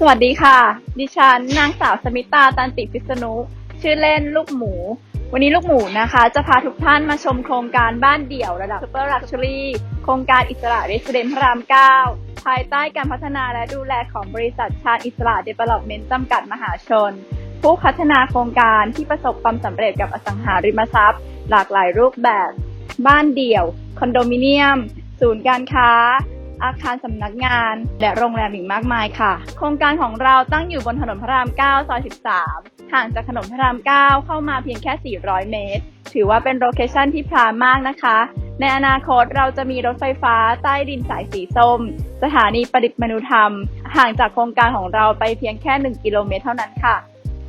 สวัสดีค่ะ ดิฉันนางสาวสมิตาตันติพิษณุชื่อเล่นลูกหมู วันนี้ลูกหมูนะคะ จะพาทุกท่านมาชมโครงการบ้านเดี่ยวระดับ Super Luxury โครงการอิสระเรสเดนพระราม 9 ภายใต้การพัฒนาและดูแลของบริษัทชาญอิสระเดเวล็อปเมนต์จำกัดมหาชน ผู้พัฒนาโครงการที่ประสบความสำเร็จกับอสังหาริมทรัพย์ หลากหลายรูปแบบ บ้านเดี่ยว คอนโดมิเนียม ศูนย์การค้า อาคารสำนักงาน และโรงแรมอีกมากมายค่ะ โครงการของเราตั้งอยู่บนถนนพระราม 9 ซอย 13 ห่างจากถนนพระราม 9 เข้ามาเพียงแค่ 400 เมตร ถือว่าเป็นโลเคชั่นที่พรามมากนะคะ ในอนาคตเราจะมีรถไฟฟ้าใต้ดินสายสีส้ม สถานีประดิษฐ์มนุธรรม ห่างจากโครงการของเราไปเพียงแค่ 1 กิโลเมตรเท่านั้นค่ะ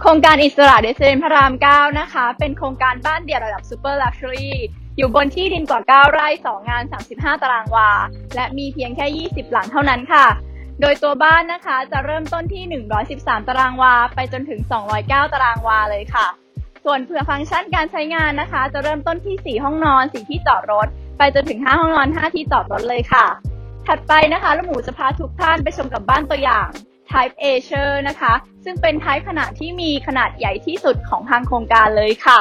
โครงการอิสระเดซเนพระราม 9 นะคะ เป็นโครงการบ้านเดี่ยวระดับซูเปอร์ลักชัวรี่ อยู่บนที่ดินกว่า 9 ไร่ 2 งาน 35 ตารางวา และมีเพียงแค่ 20 หลังเท่านั้นค่ะ โดยตัวบ้านนะคะจะเริ่มต้นที่ 113 ตารางวา ไปจนถึง 209 ตารางวาเลยค่ะ ส่วนเผื่อฟังก์ชันการใช้งานนะคะ จะเริ่มต้นที่ 4 ห้องนอน 4 ที่จอดรถ ไปจนถึง 5 ห้องนอน 5 ที่จอดรถเลยค่ะ ถัดไปนะคะลูกหมูจะพาทุกท่านไปชมกับบ้านตัวอย่าง Type A s h e r นะคะ ซึ่งเป็น Type ขนาดที่มีขนาดใหญ่ที่สุดของทางโครงการเลยค่ะ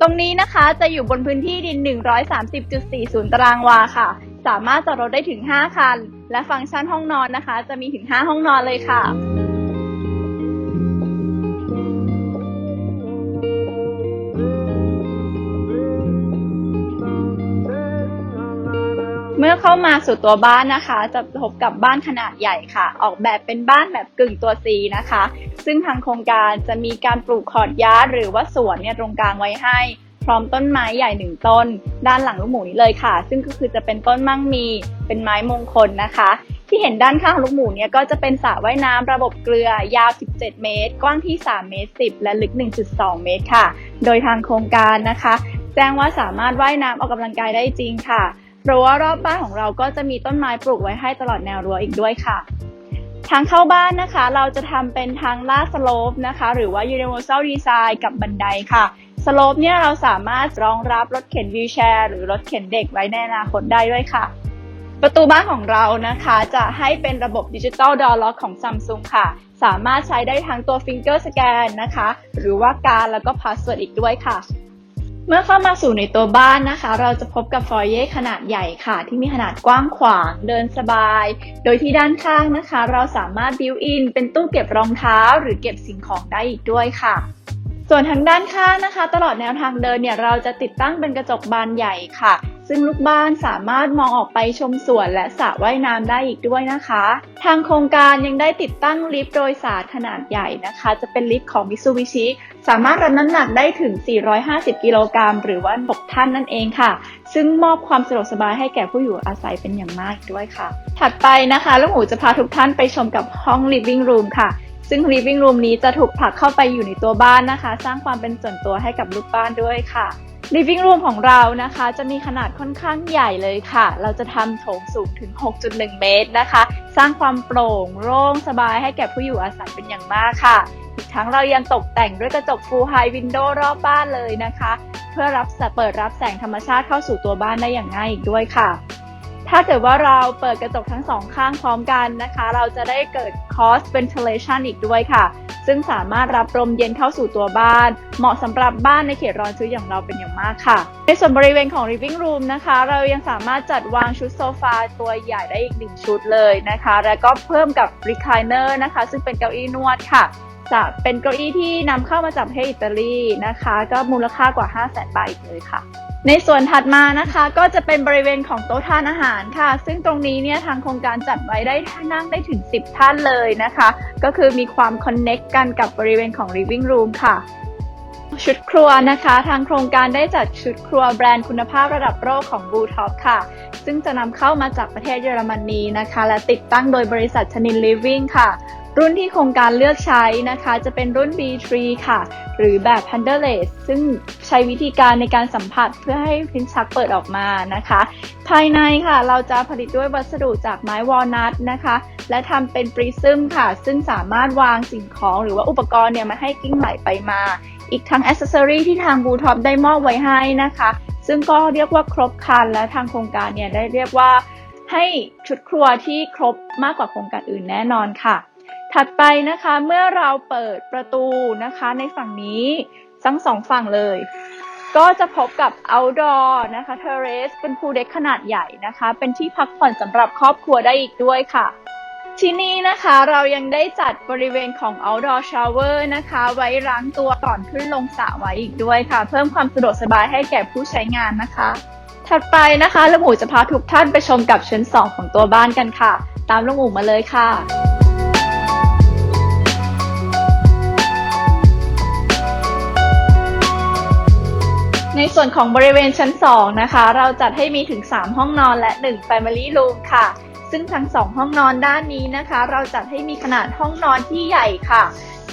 ตรงนี้นะคะจะอยู่บนพื้นที่ดิน 130.40 ตารางวาค่ะ สามารถจอดรถได้ถึง 5 คัน และฟังก์ชันห้องนอนนะคะ จะมีถึง 5 ห้องนอนเลยค่ะ มื่อเข้ามาสู่ตัวบ้านนะคะ จะพบกับบ้านขนาดใหญ่ค่ะ ออกแบบเป็นบ้านแบบกึ่งตัว C นะคะ ซึ่งทางโครงการจะมีการปลูกคอร์ดยาหรือว่าสวนเนี่ยตรงกลางไว้ให้ พร้อมต้นไม้ใหญ่หนึ่งต้น ด้านหลังลูกหมูนี้เลยค่ะ ซึ่งก็คือจะเป็นต้นมั่งมีเป็นไม้มงคลนะคะ ที่เห็นด้านข้างของลูกหมูเนี่ยก็จะเป็นสระว่ายน้ำระบบเกลือยาว 17 เมตร กว้างที่ 3 เมตร 10 และลึก 1.2 เมตรค่ะ โดยทางโครงการนะคะ แจ้งว่าสามารถว่ายน้ำออกกำลังกายได้จริงค่ะ เพราะว่ารอบบ้านของเราก็จะมีต้นไม้ปลูกไว้ให้ตลอดแนวรั้วอีกด้วยค่ะ ทางเข้าบ้านนะคะ เราจะทำเป็นทางลาดสโลปนะคะ หรือว่า universal design กับบันไดค่ะสโลปเนี่ยเราสามารถรองรับรถเข็นวีลแชร์หรือรถเข็นเด็กไว้ในอนาคตได้ด้วยค่ะ ประตูบ้านของเรานะคะ จะให้เป็นระบบดิจิตอลดอ r ล็อกของ Samsung ค่ะ สามารถใช้ได้ทั้งตัว Finger Scan นะคะ หรือว่าการแล้วก็ Password อีกด้วยค่ะ เมื่อเข้ามาสู่ในตัวบ้านนะคะ เราจะพบกับฟอยเย่ขนาดใหญ่ค่ะ ที่มีขนาดกว้างขวาง เดินสบาย โดยที่ด้านข้างนะคะ เราสามารถบิวอิน เป็นตู้เก็บรองเท้า หรือเก็บสิ่งของได้อีกด้วยค่ะ ส่วนทางด้านข้างนะคะ ตลอดแนวทางเดินเนี่ยเราจะติดตั้งเป็นกระจกบานใหญ่ค่ะ ซึ่งลูกบ้านสามารถมองออกไปชมสวนและสระว่ายน้ำได้อีกด้วยนะคะ ทางโครงการยังได้ติดตั้งลิฟต์โดยสารขนาดใหญ่นะคะ จะเป็นลิฟต์ของ Mitsubishi สามารถรับน้ำหนักได้ถึง 450 กิโลกรัมหรือว่า 6 ท่านนั่นเองค่ะ ซึ่งมอบความสะดวกสบายให้แก่ผู้อยู่อาศัยเป็นอย่างมากด้วยค่ะ ถัดไปนะคะลูกหมูจะพาทุกท่านไปชมกับห้อง living room ค่ะซึ่ง living room นี้จะถูกผลักเข้าไปอยู่ในตัวบ้านนะคะ สร้างความเป็นส่วนตัวให้กับลูกบ้านด้วยค่ะ living room ของเรานะคะ จะมีขนาดค่อนข้างใหญ่เลยค่ะ เราจะทำโถงสูงถึง 6.1 เมตรนะคะ สร้างความโปร่งโล่งสบายให้แก่ผู้อยู่อาศัยเป็นอย่างมากค่ะ อีกทั้งเรายังตกแต่งด้วยกระจก full high window รอบบ้านเลยนะคะ เพื่อรับเปิดรับแสงธรรมชาติเข้าสู่ตัวบ้านได้อย่างง่ายอีกด้วยค่ะ ถ้าเกิดว่าเราเปิดกระจกทั้งสองข้างพร้อมกันนะคะ เราจะได้เกิด cross ventilation อีกด้วยค่ะ ซึ่งสามารถรับลมเย็นเข้าสู่ตัวบ้าน เหมาะสำหรับบ้านในเขตร้อนชื้นอย่างเราเป็นอย่างมากค่ะ ในส่วนบริเวณของ living room นะคะ เรายังสามารถจัดวางชุดโซฟาตัวใหญ่ได้อีกหนึ่งชุดเลยนะคะ แล้วก็เพิ่มกับ recliner นะคะ ซึ่งเป็นเก้าอี้นวดค่ะ จะเป็นเก้าอี้ที่นำเข้ามาจากประเทศอิตาลีนะคะ ก็มูลค่ากว่า 5 0 0 0 0 0 บาทอีกเลยค่ะ ในส่วนถัดมานะคะก็จะเป็นบริเวณของโต๊ะทานอาหารค่ะ ซึ่งตรงนี้เนี่ยทางโครงการจัดไว้ได้นั่งได้ถึง 10 ท่านเลยนะคะ ก็คือมีความคอนเน็กกันกับบริเวณของ living room ค่ะ ชุดครัวนะคะ ทางโครงการได้จัดชุดครัวแบรนด์คุณภาพระดับโลกของ b l u e Top ค่ะ ซึ่งจะนำเข้ามาจากประเทศเยอรมนีนะคะ และติดตั้งโดยบริษัทชนิน Living ค่ะ รุ่นที่โครงการเลือกใช้นะคะจะเป็นรุ่น B3 ค่ะ หรือแบบ Handleless ซึ่งใช้วิธีการในการสัมผัสเพื่อให้พิ้นชักเปิดออกมานะคะ ภายในค่ะเราจะผลิตด้วยวัสดุจากไม้วอลนัทนะคะ และทำเป็นปริซึมค่ะ ซึ่งสามารถวางสิ่งของหรือว่าอุปกรณ์เนี่ยมาให้กิ้งไหลไปมา อีกทั้งอ c เซสซอรีที่ทางบูท็อปได้มอบไว้ให้นะคะ ซึ่งก็เรียกว่าครบครันและทางโครงการเนี่ยได้เรียกว่าให้ชุดครัวที่ครบมากกว่าโครงการอื่นแน่นอนค่ะ ถัดไปนะคะเมื่อเราเปิดประตูนะคะในฝั่งนี้ทั้งสองฝั่งเลย ก็จะพบกับ outdoor นะคะ terrace เป็นพูลเด็กขนาดใหญ่นะคะ เป็นที่พักผ่อนสำหรับครอบครัวได้อีกด้วยค่ะที่นี่นะคะเรายังได้จัดบริเวณของ outdoor shower นะคะ ไว้ล้างตัวก่อนขึ้นลงสระไว้อีกด้วยค่ะ เพิ่มความสะดวกสบายให้แก่ผู้ใช้งานนะคะ ถัดไปนะคะลูกหมูจะพาทุกท่านไปชมกับชั้น 2 ของตัวบ้านกันค่ะ ตามลูกหมูมาเลยค่ะ ในส่วนของบริเวณชั้น 2 นะคะ เราจัดให้มีถึง 3 ห้องนอนและ 1 Family Room ค่ะ ซึ่งทั้ง 2 ห้องนอนด้านนี้นะคะ เราจัดให้มีขนาดห้องนอนที่ใหญ่ค่ะ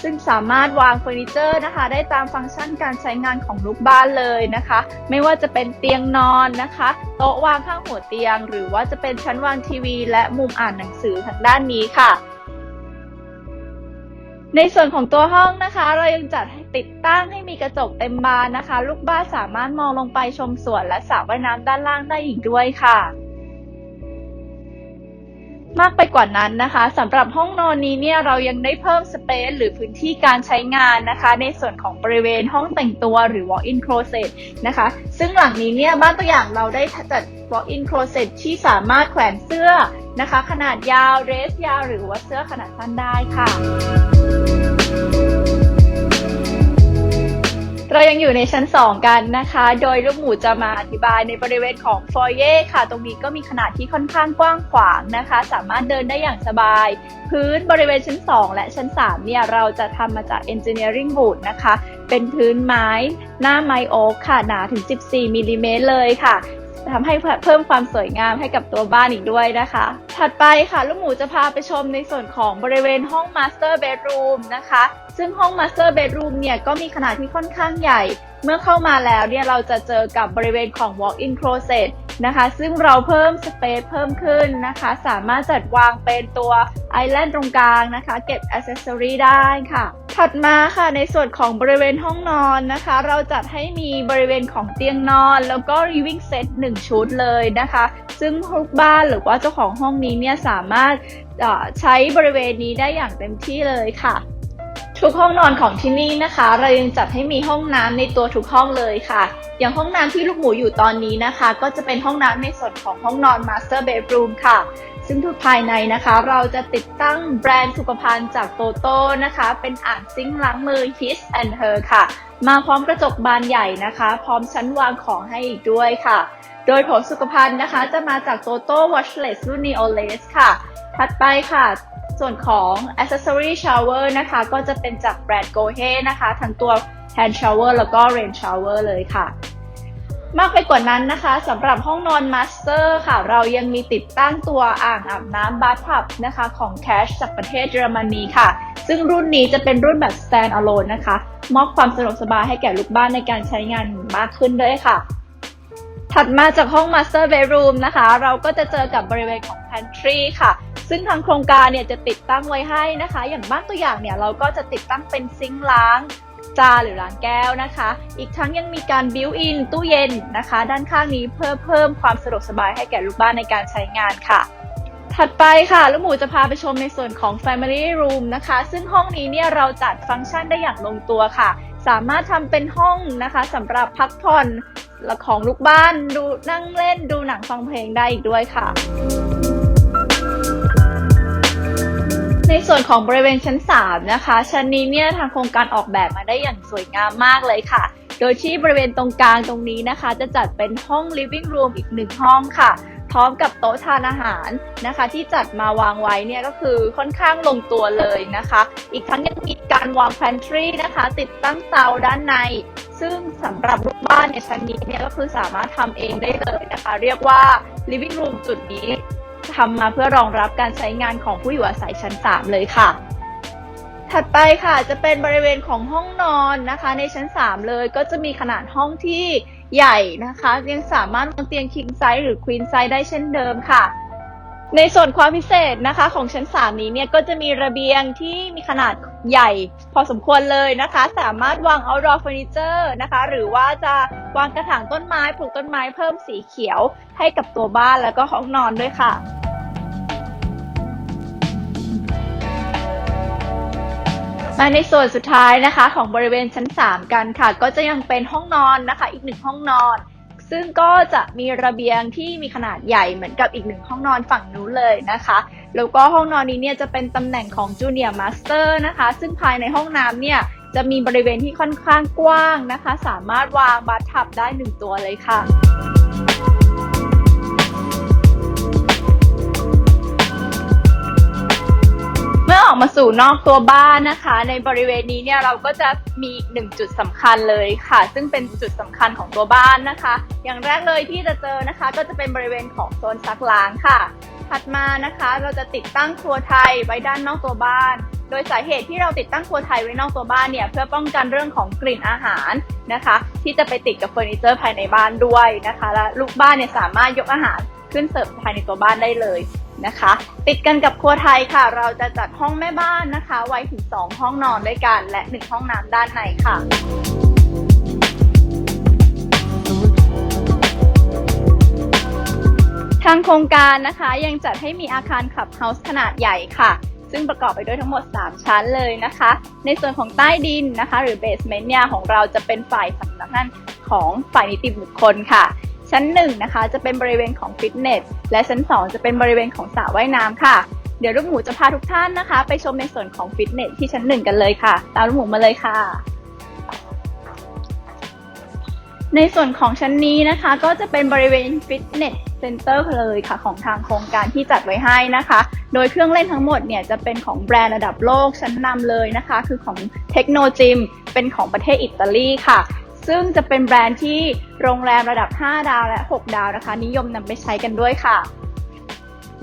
ซึ่งสามารถวางเฟอร์นิเจอร์นะคะ ได้ตามฟังก์ชันการใช้งานของลูกบ้านเลยนะคะ ไม่ว่าจะเป็นเตียงนอนนะคะ โต๊ะวางข้างหัวเตียง หรือว่าจะเป็นชั้นวางทีวี และมุมอ่านหนังสือทางด้านนี้ค่ะ ในส่วนของตัวห้องนะคะ เรายังจัดให้ติดตั้งให้มีกระจกเต็มบานนะคะ ลูกบ้านสามารถมองลงไปชมสวนและสระว่ายน้ำด้านล่างได้อีกด้วยค่ะ มากไปกว่านั้นนะคะสำหรับห้องนอนนี้เนี่ยเรายังได้เพิ่มสเปซหรือพื้นที่การใช้งานนะคะ ในส่วนของบริเวณห้องแต่งตัวหรือ walk-in closet นะคะ ซึ่งหลังนี้เนี่ยบ้านตัวอย่างเราได้จัด walk-in closet ที่สามารถแขวนเสื้อนะคะ ขนาดยาวเดรสยาวหรือว่าเสื้อขนาดสั้นได้ค่ะ เรายังอยู่ในชั้น 2 กันนะคะ โดยลูกหมูจะมาอธิบายในบริเวณของฟอยเย่ค่ะ ตรงนี้ก็มีขนาดที่ค่อนข้างกว้างขวางนะคะ สามารถเดินได้อย่างสบาย พื้นบริเวณชั้น 2 และชั้น 3 เนี่ย เราจะทำมาจาก engineering wood นะคะ เป็นพื้นไม้ หน้าไม้โอ๊กค่ะ หนาถึง 14มิลลิเมตรเลยค่ะ ทำให้เพิ่มความสวยงามให้กับตัวบ้านอีกด้วยนะคะ ถัดไปค่ะลูกหมูจะพาไปชมในส่วนของบริเวณห้อง Master Bedroom นะคะ ซึ่งห้อง Master Bedroom เนี่ยก็มีขนาดที่ค่อนข้างใหญ่ เมื่อเข้ามาแล้วเนี่ยเราจะเจอกับบริเวณของ Walk-in Closet นะคะ ซึ่งเราเพิ่มสเปซเพิ่มขึ้นนะคะ สามารถจัดวางเป็นตัวไอแลนด์ตรงกลางนะคะ เก็บอ c เซสซอรีได้ค่ะ ถัดมาค่ะในส่วนของบริเวณห้องนอนนะคะ เราจัดให้มีบริเวณของเตียงนอน แล้วก็ living set 1 ชุดเลยนะคะ ซึ่งทุกบ้านหรือว่าเจ้าของห้องนี้เนี่ยสามารถใช้บริเวณนี้ได้อย่างเต็มที่เลยค่ะ ทุกห้องนอนของที่นี่นะคะ เรายังจัดให้มีห้องน้ำในตัวทุกห้องเลยค่ะ อย่างห้องน้ำที่ลูกหมูอยู่ตอนนี้นะคะ ก็จะเป็นห้องน้ำในส่วนของห้องนอน Master Bedroom ค่ะ ซึ่งทุกภายในนะคะ เราจะติดตั้งแบรนด์สุขภัณฑ์จากโตโต้นะคะ เป็นอ่างซิงค์ล้างมือ His and Her ค่ะ มาพร้อมกระจกบานใหญ่นะคะ พร้อมชั้นวางของให้อีกด้วยค่ะ โดยผงสุขภัณฑ์นะคะ จะมาจากโตโต้ Watchless รุ่น Neoless ค่ะ ถัดไปค่ะ ส่วนของ accessory shower นะคะ ก็จะเป็นจากแบรนด์ Gohe นะคะ ทั้งตัว hand shower แล้วก็ rain shower เลยค่ะ มากไปกว่านั้นนะคะสำหรับห้องนอน Master ค่ะ เรายังมีติดตั้งตัวอ่างอาบน้ำ Bathtub นะคะ ของ Cash จากประเทศเยอรมนีค่ะ ซึ่งรุ่นนี้จะเป็นรุ่นแบบ stand alone นะคะ มอบความสะดวกสบายให้แก่ลูกบ้านในการใช้งานมากขึ้นด้วยค่ะ ถัดมาจากห้อง Master Bedroom นะคะ เราก็จะเจอกับบริเวณของ Pantry ค่ะ ซึ่งทางโครงการเนี่ยจะติดตั้งไว้ให้นะคะ อย่างบ้านตัวอย่างเนี่ยเราก็จะติดตั้งเป็นซิงค์ล้างจานหรือล้างแก้วนะคะ อีกทั้งยังมีการบิวอินตู้เย็นนะคะ ด้านข้างนี้เพื่อเพิ่มความสะดวกสบายให้แก่ลูกบ้านในการใช้งานค่ะ ถัดไปค่ะลูกหมูจะพาไปชมในส่วนของ Family Room นะคะ ซึ่งห้องนี้เนี่ยเราจัดฟังก์ชันได้อย่างลงตัวค่ะ สามารถทำเป็นห้องนะคะสำหรับพักผ่อนของลูกบ้านดูนั่งเล่นดูหนังฟังเพลงได้อีกด้วยค่ะ ในส่วนของบริเวณชั้น 3 นะคะ ชั้นนี้เนี่ยทางโครงการออกแบบมาได้อย่างสวยงามมากเลยค่ะ โดยที่บริเวณตรงกลางตรงนี้นะคะ จะจัดเป็นห้อง living room อีกหนึ่งห้องค่ะ พร้อมกับโต๊ะทานอาหารนะคะ ที่จัดมาวางไว้เนี่ยก็คือค่อนข้างลงตัวเลยนะคะ อีกทั้งยังมีการวาง pantry นะคะ ติดตั้งเตาด้านใน ซึ่งสำหรับลูกบ้านในชั้นนี้เนี่ยก็คือสามารถทำเองได้เลยนะคะ เรียกว่า living room จุดนี้ ทำมาเพื่อรองรับการใช้งานของผู้อยู่อาศัยชั้น 3 เลยค่ะ ถัดไปค่ะจะเป็นบริเวณของห้องนอนนะคะ ในชั้น 3 เลยก็จะมีขนาดห้องที่ใหญ่นะคะ ยังสามารถวางเตียงคิงไซส์หรือควีนไซส์ได้เช่นเดิมค่ะ ในส่วนความพิเศษนะคะของชั้น 3 นี้เนี่ยก็จะมีระเบียงที่มีขนาดใหญ่พอสมควรเลยนะคะ สามารถวาง outdoor furniture นะคะ หรือว่าจะวางกระถางต้นไม้ปลูกต้นไม้เพิ่มสีเขียวให้กับตัวบ้านแล้วก็ห้องนอนด้วยค่ะ มาในส่วนสุดท้ายนะคะของบริเวณชั้น 3 กันค่ะ ก็จะยังเป็นห้องนอนนะคะ อีกหนึ่งห้องนอน ซึ่งก็จะมีระเบียงที่มีขนาดใหญ่เหมือนกับอีกหนึ่งห้องนอนฝั่งนู้นเลยนะคะ แล้วก็ห้องนอนนี้เนี่ยจะเป็นตำแหน่งของจูเนียร์มาสเตอร์นะคะ ซึ่งภายในห้องน้ำเนี่ยจะมีบริเวณที่ค่อนข้างกว้างนะคะ สามารถวางบัตทับได้หนึ่งตัวเลยค่ะ มาสู่นอกตัวบ้านนะคะ ในบริเวณนี้เนี่ยเราก็จะมีอีกหนึ่งจุดสำคัญเลยค่ะ ซึ่งเป็นจุดสำคัญของตัวบ้านนะคะ อย่างแรกเลยที่จะเจอนะคะ ก็จะเป็นบริเวณของโซนซักล้างค่ะ ถัดมานะคะเราจะติดตั้งครัวไทยไว้ด้านนอกตัวบ้าน โดยสาเหตุที่เราติดตั้งครัวไทยไว้นอกตัวบ้านเนี่ยเพื่อป้องกันเรื่องของกลิ่นอาหารนะคะ ที่จะไปติดกับเฟอร์นิเจอร์ภายในบ้านด้วยนะคะ และลูกบ้านเนี่ยสามารถยกอาหารขึ้นเสิร์ฟภายในตัวบ้านได้เลย นะคะ ติดกันกับครัวไทยค่ะ เราจะจัดห้องแม่บ้านนะคะ ไว้ถึง 2 ห้องนอนด้วยกัน และ 1 ห้องน้ำด้านในค่ะทางโครงการนะคะยังจัดให้มีอาคารคลับเฮาส์ขนาดใหญ่ค่ะ ซึ่งประกอบไปด้วยทั้งหมด 3 ชั้นเลยนะคะ ในส่วนของใต้ดินนะคะ หรือเบสเมนต์เนี่ยของเราจะเป็นฝ่ายสำนักงานของฝ่ายนิติบุคคลค่ะ ชั้น 1 นะคะ จะเป็นบริเวณของฟิตเนส และชั้น 2 จะเป็นบริเวณของสระว่ายน้ำค่ะ เดี๋ยวลูกหมูจะพาทุกท่านนะคะ ไปชมในส่วนของฟิตเนสที่ชั้น 1 กันเลยค่ะ ตามลูกหมูมาเลยค่ะในส่วนของชั้นนี้นะคะก็จะเป็นบริเวณฟิตเนสเซ็นเตอร์เลยค่ะของทางโครงการที่จัดไว้ให้นะคะ โดยเครื่องเล่นทั้งหมดเนี่ยจะเป็นของแบรนด์ระดับโลกชั้นนำเลยนะคะ คือของเทคโนจิมเป็นของประเทศอิตาลีค่ะ ซึ่งจะเป็นแบรนด์ที่โรงแรมระดับ 5 ดาวและ 6 ดาวนะคะ นิยมนำไปใช้กันด้วยค่ะ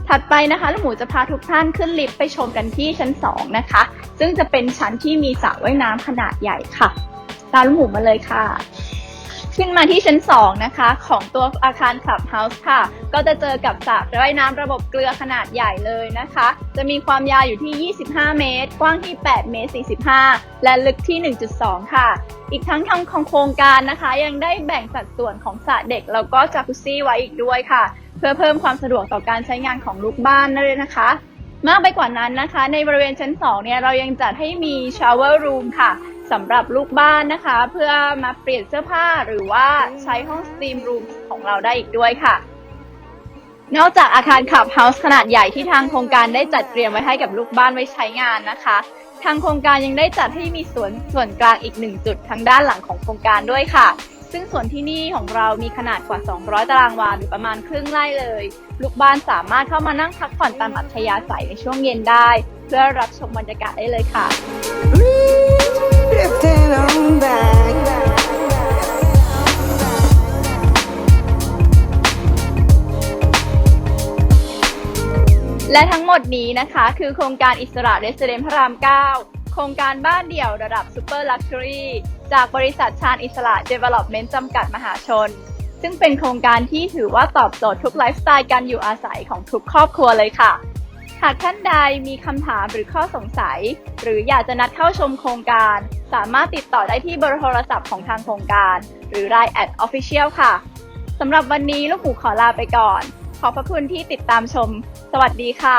ถัดไปนะคะลูกหมูจะพาทุกท่านขึ้นลิฟต์ไปชมกันที่ชั้น 2 นะคะ ซึ่งจะเป็นชั้นที่มีสระว่ายน้ำขนาดใหญ่ค่ะ ตามลูกหมูมาเลยค่ะ ขึ้นมาที่ชั้น 2 นะคะ ของตัวอาคารคลับเฮาส์ค่ะ ก็จะเจอกับสระว่ายน้ำระบบเกลือขนาดใหญ่เลยนะคะ จะมีความยาวอยู่ที่ 25 เมตร กว้างที่ 8 เมตร 45 และลึกที่ 1.2 ค่ะ อีกทั้งทางของโครงการนะคะ ยังได้แบ่งสัดส่วนของสระเด็กแล้วก็จากุซซี่ไว้อีกด้วยค่ะ เพื่อเพิ่มความสะดวกต่อการใช้งานของลูกบ้านนั่นเลยนะคะ มากไปกว่านั้นนะคะ ในบริเวณชั้น 2 เนี่ยเรายังจัดให้มีชาวเวอร์รูมค่ะ สำหรับลูกบ้านนะคะ เพื่อมาเปลี่ยนเสื้อผ้าหรือว่าใช้ห้องสตรีมรูมของเราได้อีกด้วยค่ะ นอกจากอาคารขับเฮาส์ขนาดใหญ่ที่ทางโครงการได้จัดเตรียมไว้ให้กับลูกบ้านไว้ใช้งานนะคะ ทางโครงการยังได้จัดให้มีสวนส่วนกลางอีกหนึ่งจุดทางด้านหลังของโครงการด้วยค่ะซึ่งส่วนที่นี่ของเรามีขนาดกว่า 200 ตารางวาหรือประมาณครึ่งไร่เลย ลูกบ้านสามารถเข้ามานั่งพักผ่อนตามอัธยาศัยในช่วงเย็นได้ เพื่อรับชมบรรยากาศได้เลยค่ะ และทั้งหมดนี้นะคะ คือโครงการอิสระเรสเดนพระราม 9 โครงการบ้านเดี่ยวระดับซูเปอร์ลักชัวรี่จากบริษัทชาญอิสระเดเวล็อปเมนต์จำกัดมหาชน ซึ่งเป็นโครงการที่ถือว่าตอบโจทย์ทุกไลฟ์สไตล์การอยู่อาศัยของทุกครอบครัวเลยค่ะ หากท่านใดมีคำถามหรือข้อสงสัย หรืออยากจะนัดเข้าชมโครงการ สามารถติดต่อได้ที่เบอร์โทรศัพท์ของทางโครงการ หรือ Line แอด Official ค่ะสำหรับวันนี้ลูกหมูขอลาไปก่อน ขอบพระคุณที่ติดตามชม สวัสดีค่ะ